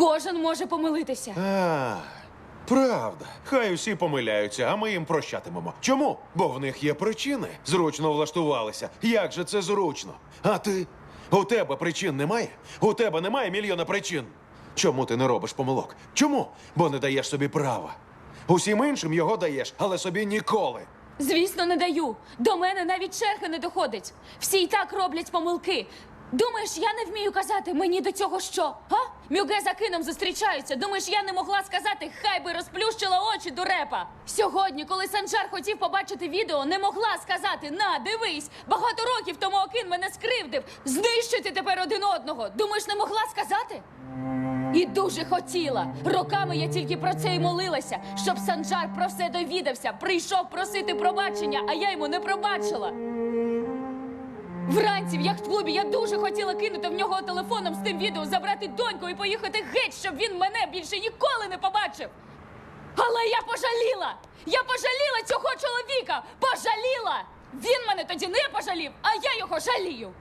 Кожен може помилитися. А, правда. Хай усі помиляються, а ми їм прощатимемо. Чому? Бо в них є причини. Зручно влаштувалися. Як же це зручно? А ти? У тебе причин немає? У тебе немає мільйона причин. Чому ти не робиш помилок? Чому? Бо не даєш собі права. Усім іншим його даєш, але собі ніколи. Звісно, не даю. До мене навіть черги не доходить. Всі й так роблять помилки. Думаєш, я не вмію казати мені до цього що? Га? Мюге за кином зустрічаються. Думаєш, я не могла сказати, хай би розплющила очі до репа. Сьогодні, коли Санжар хотів побачити відео, не могла сказати: на, дивись, багато років тому Окин мене скривдив. Знищити тепер один одного. Думаєш, не могла сказати? І дуже хотіла. Роками я тільки про це й молилася, щоб Санджар про все довідався, прийшов просити пробачення, а я йому не пробачила. Вранці в яхт-клубі я дуже хотіла кинути в нього телефоном з тим відео, забрати доньку і поїхати геть, щоб він мене більше ніколи не побачив. Але я пожаліла! Я пожаліла цього чоловіка! Пожаліла! Він мене тоді не пожалів, а я його жалію.